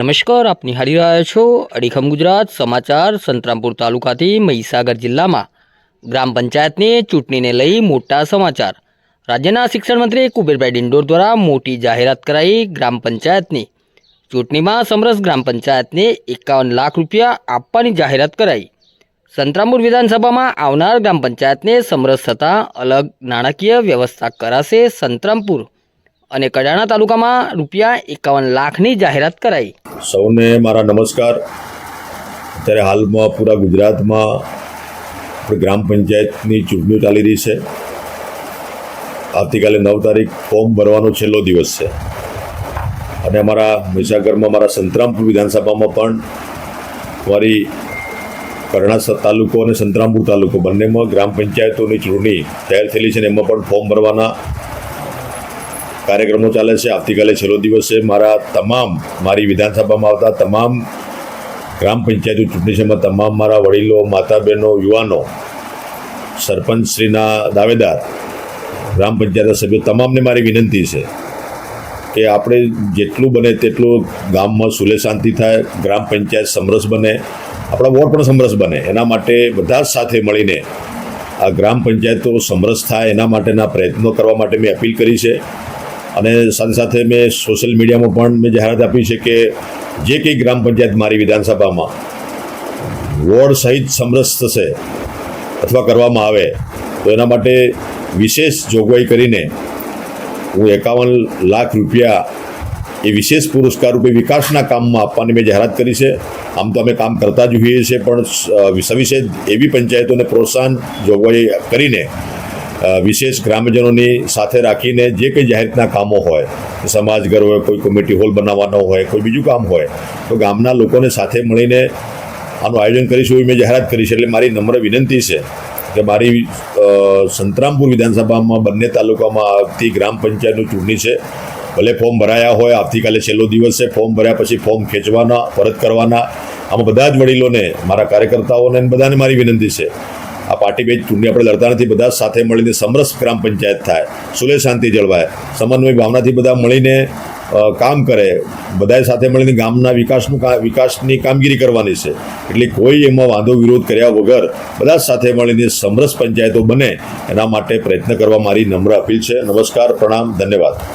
નમસ્કાર, આપ નિહાળી રહ્યા છો અડીખમ ગુજરાત સમાચાર સંતરામપુર તાલુકાથી મહીસાગર જિલ્લામાં. ગ્રામ પંચાયતની ચૂંટણીને લઈ મોટા સમાચાર. રાજ્યના શિક્ષણ મંત્રી કુબેરભાઈ ડિંડોર દ્વારા મોટી જાહેરાત કરાઈ ગ્રામ પંચાયતની. ચૂંટણીમાં સમરસ ગ્રામ પંચાયતને એકાવન લાખ રૂપિયા આપવાની જાહેરાત કરાઈ. સંતરામપુર વિધાનસભામાં આવનાર ગ્રામ પંચાયતને સમરસ થતાં અલગ નાણાકીય વ્યવસ્થા કરાશે સંતરામપુર. અને કડાણા તાલુકામાં રૂપિયા એકાવન લાખની જાહેરાત કરાઈ. સૌને મારા નમસ્કાર. અત્યારે હાલમાં પૂરા ગુજરાતમાં ગ્રામ પંચાયતની ચૂંટણી ચાલી રહી છે. આવતીકાલે નવ તારીખ ફોર્મ ભરવાનો છેલ્લો દિવસ છે. અને અમારા મહીસાગરમાં મારા સંતરામપુર વિધાનસભામાં પણ મારી કરણાસર તાલુકો અને સંતરામપુર તાલુકો બંનેમાં ગ્રામ પંચાયતોની ચૂંટણી તૈયાર થયેલી છે અને એમાં પણ ફોર્મ ભરવાના કાર્યક્રમો ચાલે છે. આવતીકાલે છેલ્લો દિવસ છે. મારા તમામ, મારી વિધાનસભામાં આવતા તમામ ગ્રામ પંચાયતની ચૂંટણી એમાં તમામ મારા વડીલો માતા બહેનો યુવાનો, સરપંચશ્રીના દાવેદાર, ગ્રામ પંચાયતના સભ્યો, તમામને મારી વિનંતી છે કે આપણે જેટલું બને તેટલું ગામમાં સુલે શાંતિ થાય, ગ્રામ પંચાયત સમરસ બને, આપણા વોર્ડ પણ સમરસ બને. એના માટે બધા જ સાથે મળીને આ ગ્રામ પંચાયતો સમરસ થાય એના માટેના પ્રયત્નો કરવા માટે મેં અપીલ કરી છે. અને સાથે સાથે મેં સોશિયલ મીડિયામાં પણ મેં જાહેરાત આપી છે કે જે કંઈ ગ્રામ પંચાયત મારી વિધાનસભામાં વોર્ડ સહિત સમરસ થશે અથવા કરવામાં આવે, તો એના માટે વિશેષ જોગવાઈ કરીને હું એકાવન લાખ રૂપિયા એ વિશેષ પુરસ્કાર રૂપે વિકાસના કામમાં આપવાની મેં જાહેરાત કરી છે. આમ તો અમે કામ કરતા જ હોઈએ છીએ, પણ સવિશેષ એવી પંચાયતોને પ્રોત્સાહન જોગવાઈ કરીને વિશેષ ગ્રામજનોની સાથે રાખીને જે કંઈ જાહેરના કામો હોય સમાજઘર હોય, કોઈ કોમિટી હોલ બનાવવાનો હોય, કોઈ બીજું કામ હોય, તો ગામના લોકોને સાથે મળીને આનું આયોજન કરીશું એવી મેં જાહેરાત કરી છે. એટલે મારી નમ્ર વિનંતી છે કે મારી સંતરામપુર વિધાનસભામાં બંને તાલુકામાં આવતી ગ્રામ પંચાયતનું ચૂંટણી છે. ભલે ફોર્મ ભરાયા હોય, આવતીકાલે છેલ્લો દિવસ છે, ફોર્મ ભર્યા પછી ફોર્મ ખેંચવાના, પરત કરવાના. આમાં બધા જ વડીલોને, મારા કાર્યકર્તાઓને બધાને મારી વિનંતી છે આ પાર્ટી બેચ ચૂંટણી આપણે લડતા નથી બધા સાથે મળીને સમરસ ગ્રામ પંચાયત થાય. સુલે શાંતિ જળવાય. સમન્વય ભાવનાથી બધા મળીને કામ કરે. બધાએ સાથે મળીને ગામના વિકાસનું વિકાસની કામગીરી કરવાની છે. એટલે કોઈ એમાં વાંધો, વિરોધ કર્યા વગર બધા સાથે મળીને સમરસ પંચાયતો બને. એના માટે પ્રયત્ન કરવા મારી નમ્ર અપીલ છે. નમસ્કાર, પ્રણામ, ધન્યવાદ.